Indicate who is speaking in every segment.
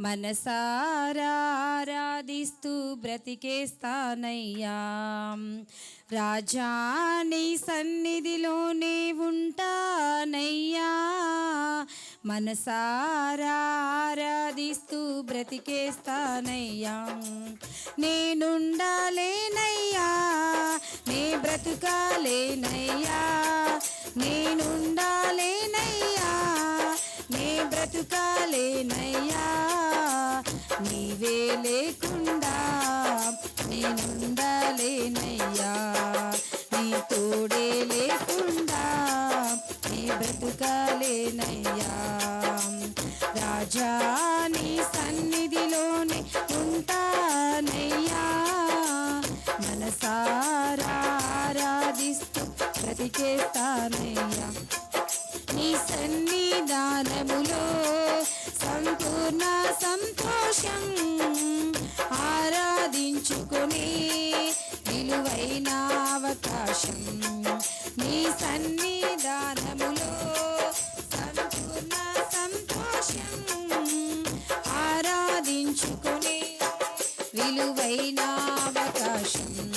Speaker 1: మనసారాధిస్తూ బ్రతికేస్తానయ్యా. రాజాని సన్నిధిలోనే ఉంటానయ్యా. మనసారాధిస్తూ బ్రతికేస్తానయ్యా. నేనుండాలేనయ్యా. నే బ్రతుకాలేనయ్యా. నేనుండాలేనయ్యా. నే బ్రతుకాలేనయ్యా. నీవే లేకుండా నేనుండలేనయ్యా. ఆరాధించుకునే విలువైన అవకాశం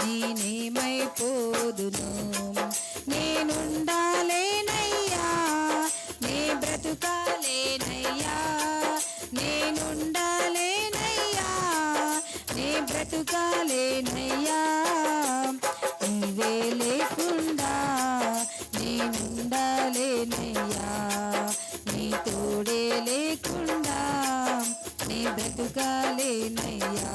Speaker 1: నేనేమైపోదును? నేనుండాలేనయ్యా నే బ్రతుకాలేనయ్యా నేనుండాలేనయ్యా నే బ్రతుకాలేనయ్యా. నీవే లేకుండా నేనుండాలేనయ్యా నీ తోడే లేకుండా నీ బ్రతుకాలేనయ్యా.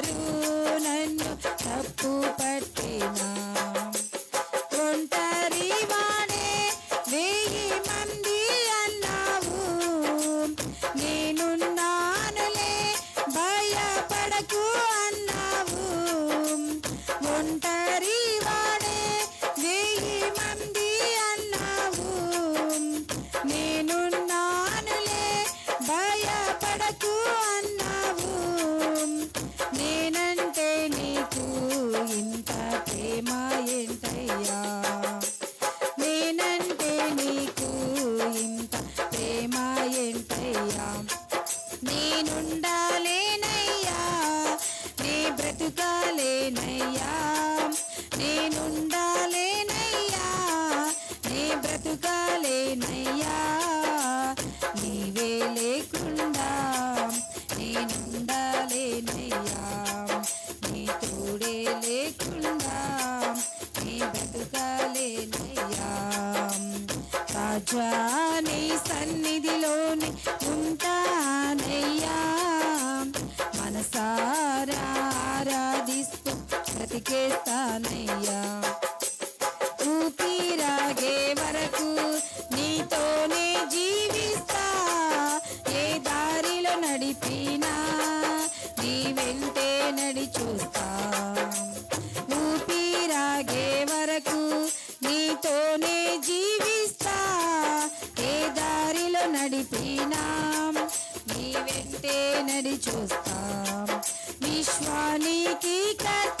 Speaker 1: ఒంటరి బ్రతికేస్తానయ్యా ఊపిరాగే వరకు నీతోనే జీవిస్తా. ఏ దారిలో నడిపినా నీ వెంటే నడి చూస్తా ఊపిరాగే వరకు నీతోనే జీవిస్తా. ఏ దారిలో నడిపినా నీ వెంటే నడి చూస్తా విశ్వానికి కర్త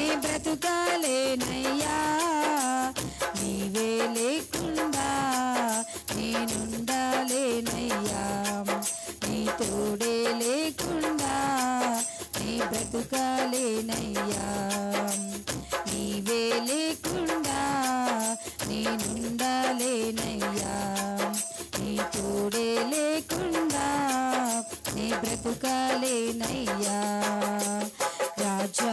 Speaker 1: నేనే బ్రతుకాలేనయ్యా నీవే లేకుండా నేనుండాలేనయ్యా నీ తోడే లేకుండా నీ బ్రతుకాలేనయ్యా నీవే లేకుండా నేనుండాలేనయ్యా నీ తోడే లేకుండా నీ బ్రతుకాలేనయ్యా రాజా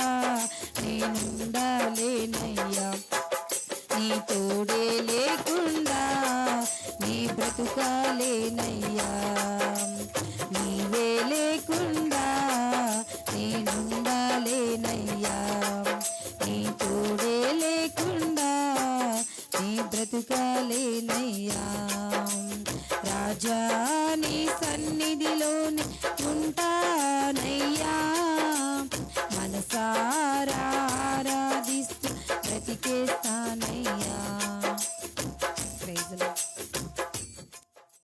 Speaker 1: నేనుండలేనయ్యా నీ తోడే లేకుండా నీ బ్రతుకాలేనయ్యా. నీవే లేకుండా నేనుండలేనయ్యా నీ తోడే లేకుండా నీ బ్రతుకాలేనయ్యా. రాజా నీ సన్నిధిలోనే टिके सानैया